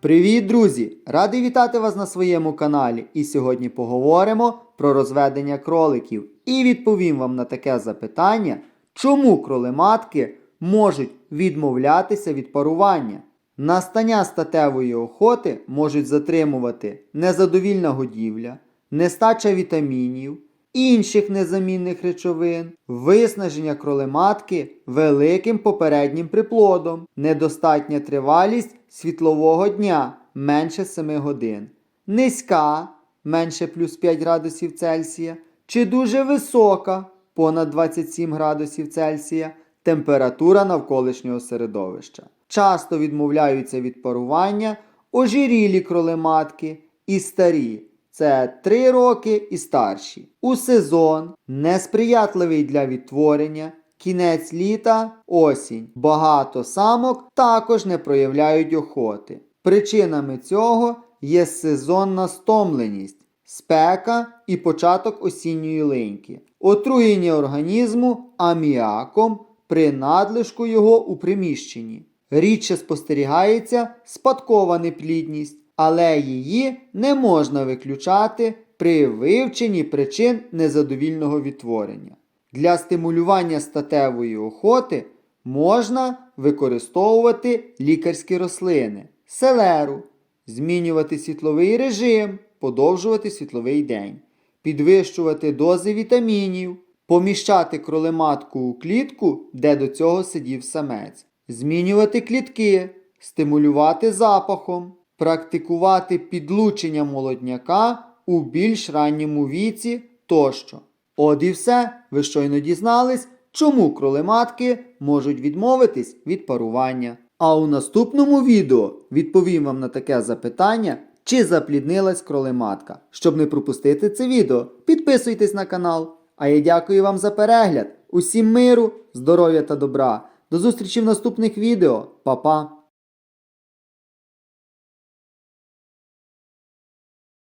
Привіт, друзі! Радий вітати вас на своєму каналі. І сьогодні поговоримо про розведення кроликів. І відповім вам на таке запитання, чому кролематки можуть відмовлятися від парування. Настання статевої охоти можуть затримувати незадовільна годівля, нестача вітамінів, інших незамінних речовин, виснаження кролематки великим попереднім приплодом, недостатня тривалість світлового дня менше 7 годин, низька менше плюс 5 градусів Цельсія, чи дуже висока понад 27 градусів Цельсія температура навколишнього середовища. Часто відмовляються від парування ожирілі кролематки і старі. Це 3 роки і старші. У сезон несприятливий для відтворення, кінець літа, осінь. Багато самок також не проявляють охоти. Причинами цього є сезонна стомленість, спека і початок осінньої линьки, отруєння організму аміаком при надлишку його у приміщенні. Рідше спостерігається спадкова неплідність, але її не можна виключати при вивченні причин незадовільного відтворення. Для стимулювання статевої охоти можна використовувати лікарські рослини, селеру, змінювати світловий режим, подовжувати світловий день, підвищувати дози вітамінів, поміщати кролематку у клітку, де до цього сидів самець, змінювати клітки, стимулювати запахом, практикувати підлучення молодняка у більш ранньому віці тощо. От і все, ви щойно дізнались, чому кролематки можуть відмовитись від парування. А у наступному відео відповім вам на таке запитання, чи запліднилась кролематка. Щоб не пропустити це відео, підписуйтесь на канал. А я дякую вам за перегляд. Усім миру, здоров'я та добра. До зустрічі в наступних відео. Па-па!